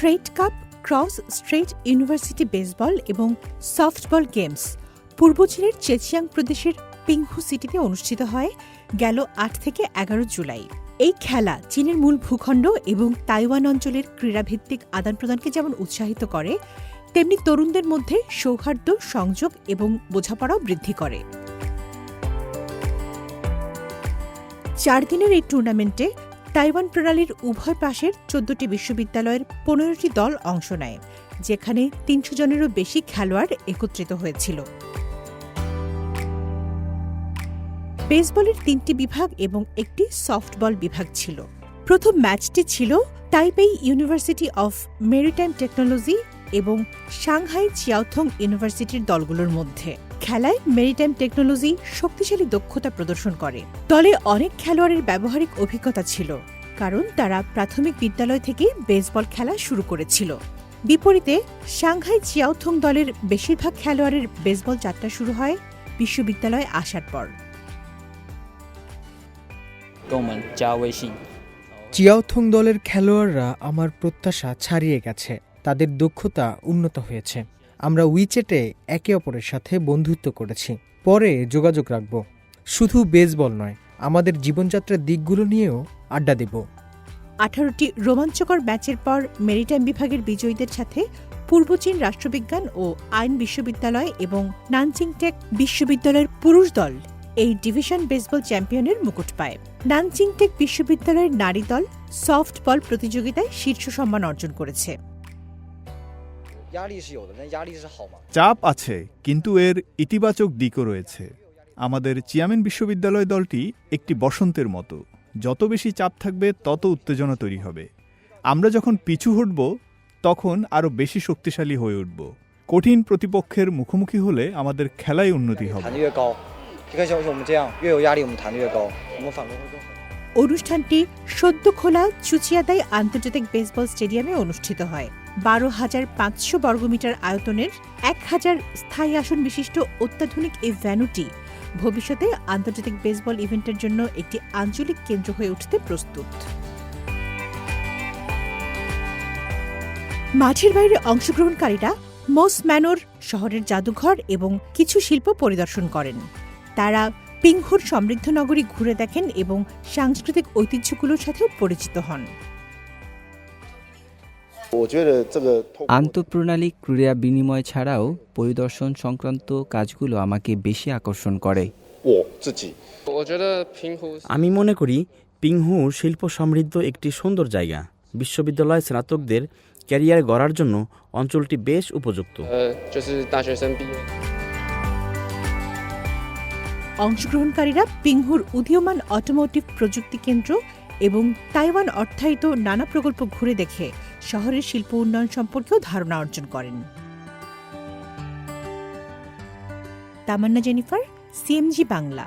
Strait cup cross strait university baseball এবং softball games পূর্ব চীনের চেচিয়াং প্রদেশের পিংহু সিটিতে অনুষ্ঠিত হয়, গেল আট থেকে এগারো জুলাই। এই খেলা চীনের মূল ভূখণ্ড এবং তাইওয়ান অঞ্চলের ক্রীড়াভিত্তিক আদান প্রদানকে যেমন উৎসাহিত করে, তেমনি তরুণদের মধ্যে সৌহার্দ্য, সংযোগ এবং বোঝাপড়াও বৃদ্ধি করে। চার দিনের এই টুর্নামেন্টে তাইওয়ান প্রণালীর উভয় পাশের চোদ্দটি বিশ্ববিদ্যালয়ের পনেরোটি দল অংশ নেয়, যেখানে তিনশো জনেরও বেশি খেলোয়াড় একত্রিত হয়েছিল। বেসবলের তিনটি বিভাগ এবং একটি সফটবল বিভাগ ছিল। প্রথম ম্যাচটি ছিল Taipei university of maritime technology এবং সাংহাই চিয়াওথং ইউনিভার্সিটির দলগুলোর মধ্যে। খেলায় মেরিটাইম টেকনোলজি শক্তিশালী দক্ষতা প্রদর্শন করে। দলে অনেক খেলোয়াড়ের ব্যবহারিক অভিজ্ঞতা ছিল কারণ তারা প্রাথমিক বিদ্যালয় থেকে বেসবল খেলা শুরু করেছিল। বিপরীতে সাংহাই চিয়াওথং দলের বেশিরভাগ খেলোয়াড়ের বেসবল যাত্রা শুরু হয় বিশ্ববিদ্যালয়ে আসার পর। চিয়াওথং দলের খেলোয়াড়রা আমার প্রত্যাশা ছাড়িয়ে গেছে। তাদের দক্ষতা উন্নত হয়েছে। আমরা উইচেটে একে অপরের সাথে বন্ধুত্ব করেছি। পরে যোগাযোগ রাখব। শুধু বেসবল নয়, আমাদের জীবনযাত্রার দিকগুলো নিয়েও আড্ডা দেব। আঠারোটি রোমাঞ্চকর ম্যাচের পর মেরিটাইম বিভাগের বিজয়ীদের সাথে পূর্ব চীন রাষ্ট্রবিজ্ঞান ও আইন বিশ্ববিদ্যালয় এবং নানচিং টেক বিশ্ববিদ্যালয়ের পুরুষ দল এই ডিভিশন বেসবল চ্যাম্পিয়নের মুকুট পায়। নানচিং টেক বিশ্ববিদ্যালয়ের নারী দল সফটবল প্রতিযোগিতায় শীর্ষ সম্মান অর্জন করেছে। চাপ আছে কিন্তু এর ইতিবাচক দিকও রয়েছে আমাদের চিয়ামিন বিশ্ববিদ্যালয় দলটি একটি বসন্তের মতো যত বেশি চাপ থাকবে তত উত্তেজনা তৈরি হবে আমরা যখন পিছু হটব তখন আরও বেশি শক্তিশালী হয়ে উঠব কঠিন প্রতিপক্ষের মুখোমুখি হলে আমাদের খেলায় উন্নতি হবে অনুষ্ঠানটি সদ্য খোলা চুচিয়াদাই আন্তর্জাতিক বেসবল স্টেডিয়ামে অনুষ্ঠিত হয়। বারো হাজার পাঁচশো বর্গমিটার আয়তনের এক হাজার স্থায়ী আসন বিশিষ্ট অত্যাধুনিক এই ভ্যানুটি ভবিষ্যতে আন্তর্জাতিক বেসবল ইভেন্টের জন্য একটি আঞ্চলিক কেন্দ্র হয়ে উঠতে প্রস্তুত। মাঠের বাইরে অংশগ্রহণকারীরা মোস ম্যানোর শহরের জাদুঘর এবং কিছু শিল্প পরিদর্শন করেন। তারা পিংহুর সমৃদ্ধ নগরী ঘুরে দেখেন এবং সাংস্কৃতিক ঐতিহ্যগুলোর সাথেও পরিচিত হন। আন্তঃপ্রণালী ক্রীড়া বিনিময় ছাড়াও পরিদর্শন সংক্রান্ত কাজগুলো আমাকে বেশি আকর্ষণ করে। আমি মনে করি পিংহু শিল্প সমৃদ্ধ একটি সুন্দর জায়গা। বিশ্ববিদ্যালয়ের স্নাতকদের ক্যারিয়ার গড়ার জন্য অঞ্চলটি বেশ উপযুক্ত। অংশগ্রহণকারীরা পিংহুর উদীয়মান অটোমোটিভ প্রযুক্তি কেন্দ্র এবং তাইওয়ান অর্থায়িত নানা প্রকল্প ঘুরে দেখে শহরের শিল্প উন্নয়ন সম্পর্কেও ধারণা অর্জন করেন। Tamanna Jennifer, CMG Bangla.